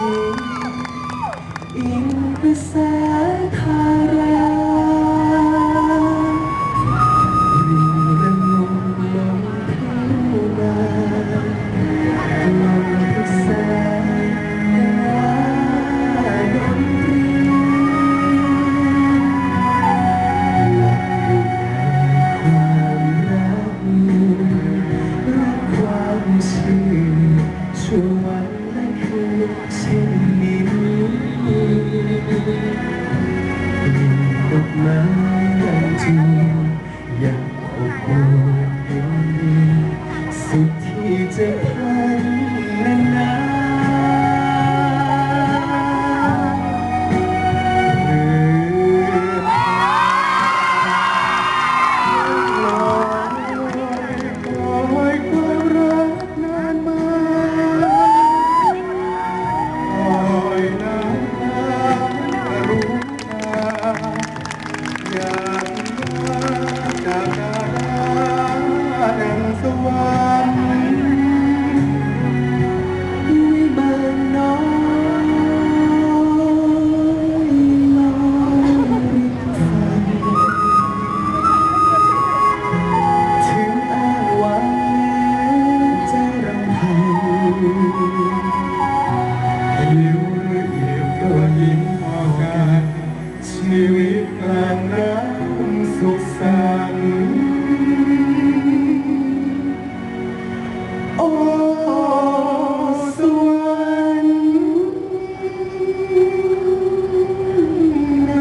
อิงกระแสทาราริงระงมลงทุ่งนาลมกระแสดนความรักรักความชื่นช่วงวัน ยังจูยังอบอุ่นสุดที่จะ โอ้สวรรค์ใน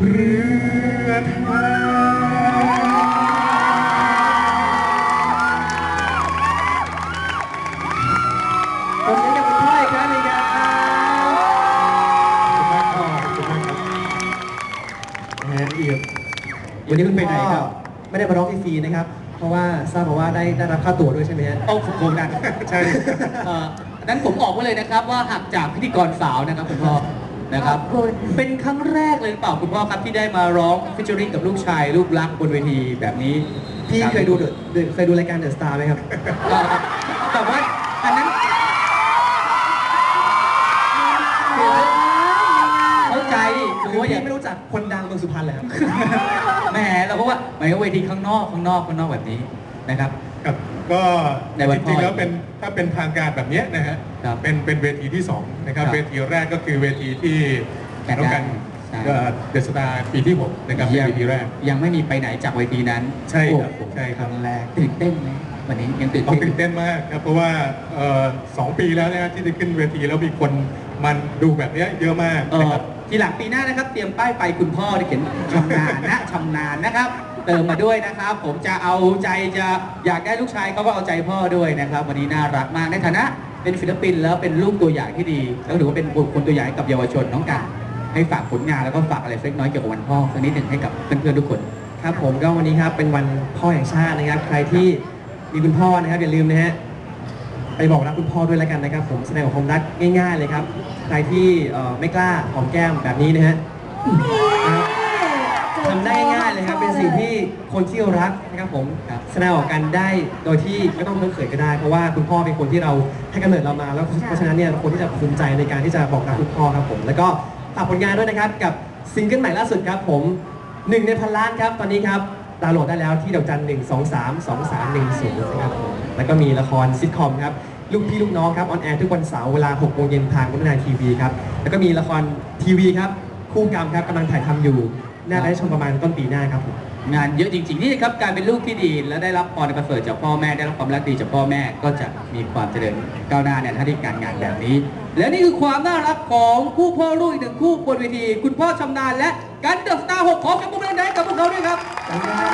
เรือไทย ขอเสียงกับคุณพ่ออีกครั้งหนึงครับขอบคุณมากครับขอบคุณมากครับแฮนเอียบวันนี้คุณไปไหนครับ ไม่ได้มาร้องฟรีนะครับ เพราะว่าทราบมาว่าได้ได้รับค่าตั๋วด้วยใช่ไหมฮะเอาผมนะใช่เอ่อนั้นผมออกไว้เลยนะครับ ว่าหักจากพิธีกรสาวนะครับคุณพ่อนะครับ ขอบคุณ เป็นครั้งแรกเลยหรือเปล่าคุณพ่อครับที่ได้มาร้องฟิชเชอริงกับลูกชายลูกรักบนเวทีแบบนี้พี่เคยดูเดอะเดอะเคยดูรายการเดอะสตาร์ไหมครับ เอ่อแต่ว่าอันนั้นเข้าใจคือคือว่าอพี่ย่าง ไม่รู้จักคนดังเมืองสุพรรณเลยครับ แหมเราก็ว่าหมายว่าเวทีข้างนอกข้างนอกข้างนอกแบบนี้นะครับ ครับก็ในวันจพ่อริงๆแล้วเป็นถ้าเป็นทางการแบบเนี้ยนะฮะครับเป็นเป็นเวทีที่สองนะครับครับเวทีแรกก็คือเวทีที่แข่งน้องกันใช่ เดอะสตาร์ปีที่หกนะครับเป็นเวทีแรก ยังไม่มีไปไหนจากเวทีนั้นใช่ครับโอ้โหใช่ครับ งแรกตื่นเต้นไหมวันนี้ยังตื่นต้องเต้นตื่นเต้นมากครับเพราะว่าเอ่อสองปีแล้วนะฮะที่จะขึ้นเวทีแล้วมีคนมันดูแบบเนี้ยเยอะมากเอนะอครับ ทีหลังปีหน้านะครับเตรียมป้ายไปคุณพ่อที่เขียนชำนาญนะชำนาญนะครับ เติมมาด้วยนะครับ ผมจะเอาใจจะอยากได้ลูกชายเขาก็เอาใจพ่อด้วยนะครับ วันนี้น่ารักมากในฐานะ เป็นศิลปินแล้วเป็นลูกตัวอย่างที่ดี แล้วถือว่าเป็นบุคคลตัวอย่างให้กับเยาวชนน้องกันให้ฝากผลงานแล้วก็ฝากอะไรเล็กน้อยเกี่ยวกับวันพ่อสักนิดหนึ่งให้กับเพื่อนๆทุกคน ครับผมก็วันนี้ครับเป็นวันพ่อแห่งชาตินะครับ ใครที่มีคุณพ่อนะครับอย่าลืมนะฮะ ไปบอกรักคุณพ่อด้วยแล้วกันนะครับ ผมแสดงออกความรักง่าย ๆ เลยครับ ใครที่เอ่อไม่กล้าหอมแก้มแบบนี้นะฮะนะครับทำได้ง่ายๆเลยครับ เป็นสิ่งที่คนที่รักนะครับผมครับแสดงออกกันได้โดยที่ไม่ต้องเพิ่งเขินก็ได้ เพราะว่าคุณพ่อเป็นคนที่เราให้กำเนิดเรามา แล้วเพราะฉะนั้นเนี่ยเราควรที่จะภูมิใจในการที่จะบอกรักคุณพ่อครับผม แล้วก็ฝากผลงานด้วยนะครับกับซิงเกิลใหม่ล่าสุดครับผมหนึ่งในพันล้านครับตอนนี้ครับ ดาวน์โหลดได้แล้วที่ดอกจันหนึ่งสองสามสองสามหนึ่งศูนย์นะครับแล้วก็มีละครซิทคอมครับลูกพี่ลูกน้องครับออนแอร์ทุกวันเสาร์เวลา6โมงเย็นทางวัฒนาทีวีครับแล้วก็มีละครทีวีครับคู่กรรมครับกำลังถ่ายทำอยู่น่าจะได้ชมประมาณต้นปีหน้าครับผม งานเยอะจริงๆนี่ครับการเป็นลูกที่ดี และได้รับพรประเสริฐจากพ่อแม่ได้รับความรักดีจากพ่อแม่ก็จะมีความเจริญก้าวหน้าในหน้าที่การงานแบบนี้ และนี่คือความน่ารักของคู่พ่อลูกอีกหนึ่งคู่บนเวที คุณพ่อชำนาญและกันเดอะสตาร์หกขอเสียงปรบมือดังๆให้กับพวกเขาด้วยครับขอบคุณครั